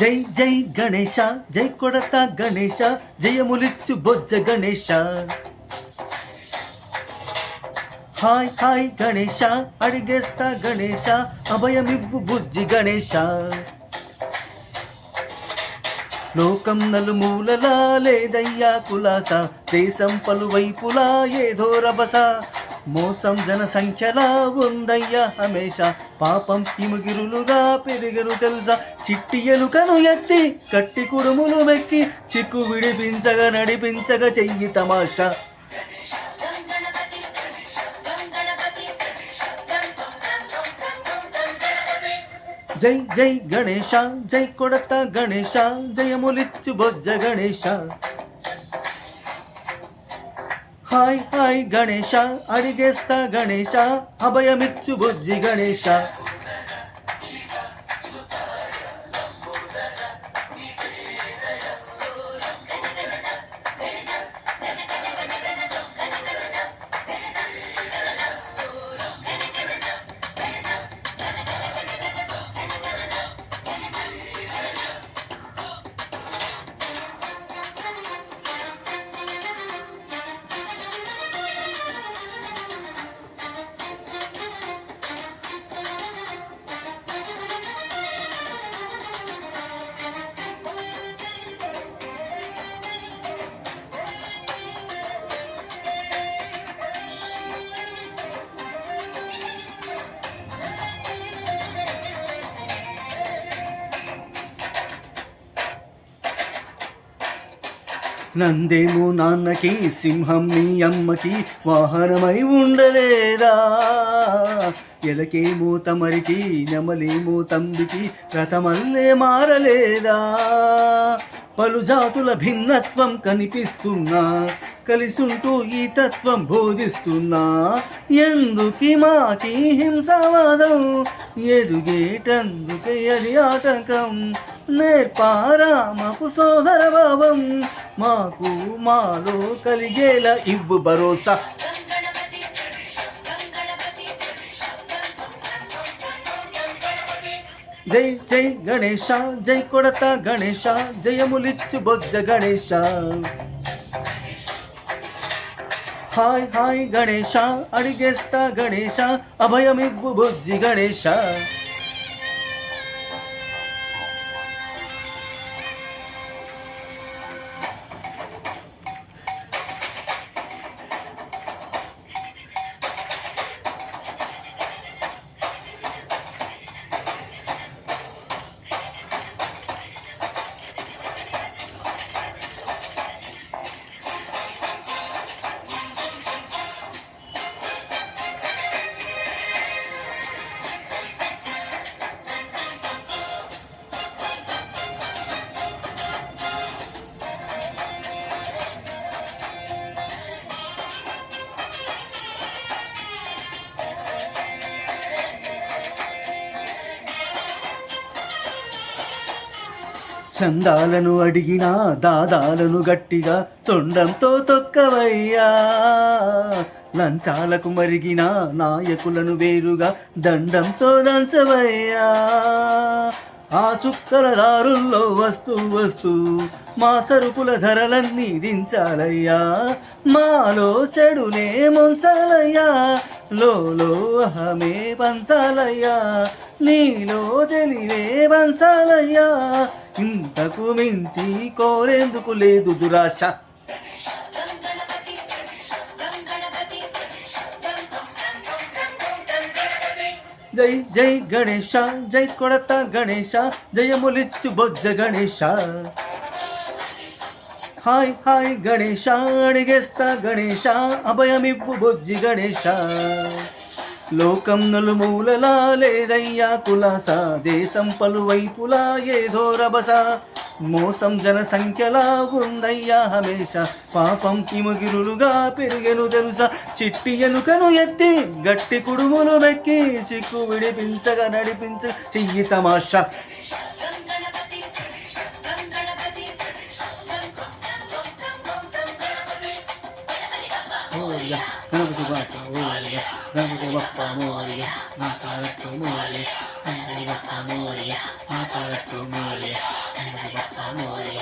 జై జై గణేష జై కొడత గణేష జయములిచ్చు బొజ్జ గణేష హాయ్ హాయ్ గణేష అడిగేస్తా గణేష అభయమివ్వు బుజ్జి గణేష లోకం నలుమూలలా లేదయ్యా కులాస దేశం పలువైపులా ఏదో రభస. మోసం జనసంఖ్యలా ఉందయ్యా హమేష. పాపం హిమగిరులుగా పెరిగరు తెలుసా. చిట్టి ఎలుకను ఎత్తి కట్టి కుడుములు మెక్కి చిక్కు విడిపించగా నడిపించగా చెయ్యి తమాషా. జై జై గణేశ జై కొడత గణేశ జయములిచ్చు బొజ్జ గణేశ. హాయ్ హాయ్ గణేష అడిగేస్తా గణేష అభయమిచ్చు బుజ్జి గణేశ. నందేమో నాన్నకి సింహం నీ అమ్మకి వాహనమై ఉండలేదా? ఎలకేమో తమరికి నెమలేమో తంబికి రథమల్లే మారలేదా? పలు జాతుల భిన్నత్వం కనిపిస్తున్నా కలిసుంటూ ఈ తత్వం బోధిస్తున్నా. ఎందుకి మాకి హింసావాదం? ఎరుగేటందుకే అది ఆటంకం. నేర్పారామకు సోదర భావం మాకు మాలో కలిగేలా ఇవ్వు భరోసా. జై జై గణేష జై కొడత గణేశ జయములిచ్చు బొజ్జ గణేశ. హాయ్ హాయ్ గణేష అడిగేస్తా గణేశ అభయమివ్వు బుజ్జి గణేశ. చందాలను అడిగినా దాదాలను గట్టిగా తొండంతో తొక్కవయ్యా. లంచాలకు మరిగిన నాయకులను వేరుగా దండంతో దంచవయ్యా. ఆ చుక్కల దారుల్లో వస్తూ వస్తూ మా సరుకుల ధరలన్నీ దించాలయ్యా. మాలో చెడునే ముంచాలయ్యా. లోలో అహమే పంచాలయ్యా నీలో తెలివే పంచాలయ్యా. ఇంతకు మించి కోరేందుకు లేదు దురాశ. జై జై గణేశ జై కొడత గణేశ జయములిచ్చు బొజ్జ గణేశ. హాయ్ హాయ్ గణేశ అడిగేస్తా గణేష అభయమివ్వు బొజ్జి గణేష లోకం నలుమూలలా లేదయ్యా కులాస దేశం పలువైపులా ఏదో రభస మోసం జనసంఖ్యలా ఉందయ్యా హమేష పాపం కిమగిరులుగా పెరిగెను తెలుసా? చిట్టి ఎలుకను ఎత్తి గట్టి కుడుములు మెక్కి చిక్కు విడిపించగా నడిపించ చెయ్యి తమాషా. ಮೋರಿಯ ಗಣಪತಿ ಬಾಪ ಮೋರಿಯ ಗಣಪತಿ ಬಪ್ಪ ಮೋರಿಯ ಮಾತಾರತ್ತು ಮೋರಿಯ ಗಣಪತಿ ಬಪ್ಪ ಮೋರಿಯ ಮಾತಾರತ್ತು ಮೋರಿಯ ಗಣಪತಿ ಬಪ್ಪ ಮೋರಿಯ